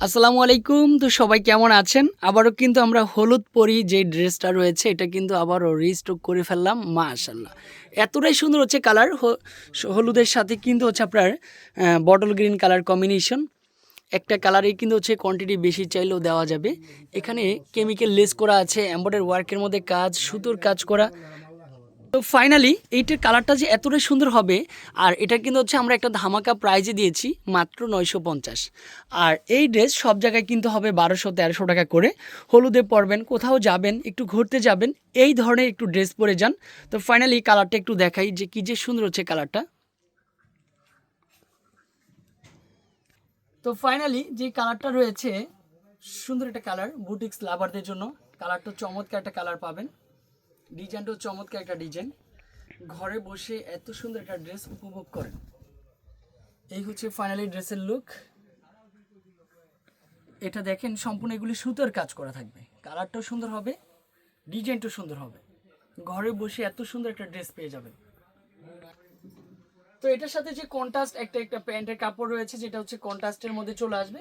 আসসালামু আলাইকুম। তো সবাই কেমন আছেন? আবারও কিন্তু আমরা হলুদ পরি যে ড্রেসটা রয়েছে, এটা কিন্তু আবারও রিস্টক করে ফেললাম। মা মাশাল্লাহ এতটাই সুন্দর হচ্ছে কালার হলুদের সাথে কিন্তু হচ্ছে আপনার বটল গ্রিন কালার কম্বিনেশন একটা কালারেই কিন্তু হচ্ছে কোয়ান্টিটি বেশি চাইলেও দেওয়া যাবে। এখানে কেমিক্যাল লেস করা আছে এম্বয়ডারি ওয়ার্কের মধ্যে কাজ, সুতোর কাজ করা। তো ফাইনালি এইটার কালারটা যে এতটাই সুন্দর হবে, আর এটা কিন্তু হচ্ছে আমরা একটা ধামাকা প্রাইজে দিয়েছি মাত্র নয়শো পঞ্চাশ। আর এই ড্রেস সব জায়গায় কিন্তু হবে বারোশো, তেরোশো টাকা করে। হলুদে পরবেন, কোথাও যাবেন, একটু ঘুরতে যাবেন, এই ধরনের একটু ড্রেস পরে যান। তো ফাইনালি কালারটা একটু দেখাই যে কী যে সুন্দর হচ্ছে কালারটা তো ফাইনালি যে কালারটা রয়েছে, সুন্দর একটা কালার বুটিক্স লাভারদের জন্য। কালারটা চমৎকার একটা কালার পাবেন। ডিজাইনটাও চমৎকার একটা ডিজাইন। ঘরে বসে এত সুন্দর একটা ড্রেস উপভোগ করেন। এই হচ্ছে ফাইনালি ড্রেসের লুক এটা দেখেন, সম্পূর্ণ এগুলি সুতোর কাজ করা থাকবে। কালারটাও সুন্দর হবে, ডিজাইনটাও সুন্দর হবে। ঘরে বসে এত সুন্দর একটা ড্রেস পেয়ে যাবেন। তো এটার সাথে যে কন্ট্রাস্ট একটা একটা প্যান্টের কাপড় রয়েছে, যেটা হচ্ছে কন্ট্রাস্টের মধ্যে চলে আসবে।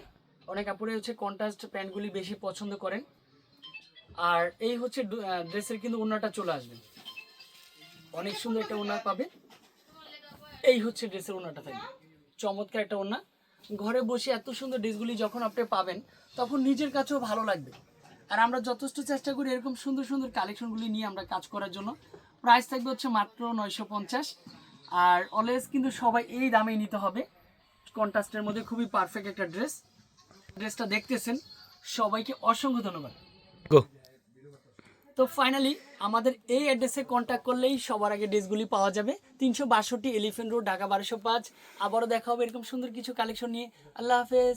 অনেক কাপড়ে হচ্ছে কন্ট্রাস্ট প্যান্টগুলি বেশি পছন্দ করেন। আর এই হচ্ছে ড্রেসের কিন্তু ওনাটা চলে আসবে। অনেক সুন্দর একটা ওনা পাবে। এই হচ্ছে ড্রেসের ওনাটা থাকবে। চমৎকার একটা ওনা ঘরে বসে এত সুন্দর ড্রেসগুলি যখন আপনি পাবেন, তখন নিজের কাছেও ভালো লাগবে। আর আমরা যথেষ্ট চেষ্টা করি এরকম সুন্দর সুন্দর কালেকশনগুলি নিয়ে আমরা কাজ করার জন্য। প্রাইস থাকবে হচ্ছে মাত্র নয়শো পঞ্চাশ। আর অলওয়েজ কিন্তু সবাই এই দামেই নিতে হবে। কন্ট্রাস্টের মধ্যে খুবই পারফেক্ট একটা ড্রেস ড্রেসটা দেখতেছেন। সবাইকে অসংখ্য ধন্যবাদ। তো ফাইনালি আমাদের এই অ্যাড্রেসে কন্ট্যাক্ট করলেই সবার আগে ড্রেসগুলি পাওয়া যাবে। তিনশো বাষট্টি এলিফেন্ট রোড ঢাকা বারোশো পাঁচ। আবারও দেখা হবে এরকম সুন্দর কিছু কালেকশন নিয়ে। আল্লাহ হাফেজ।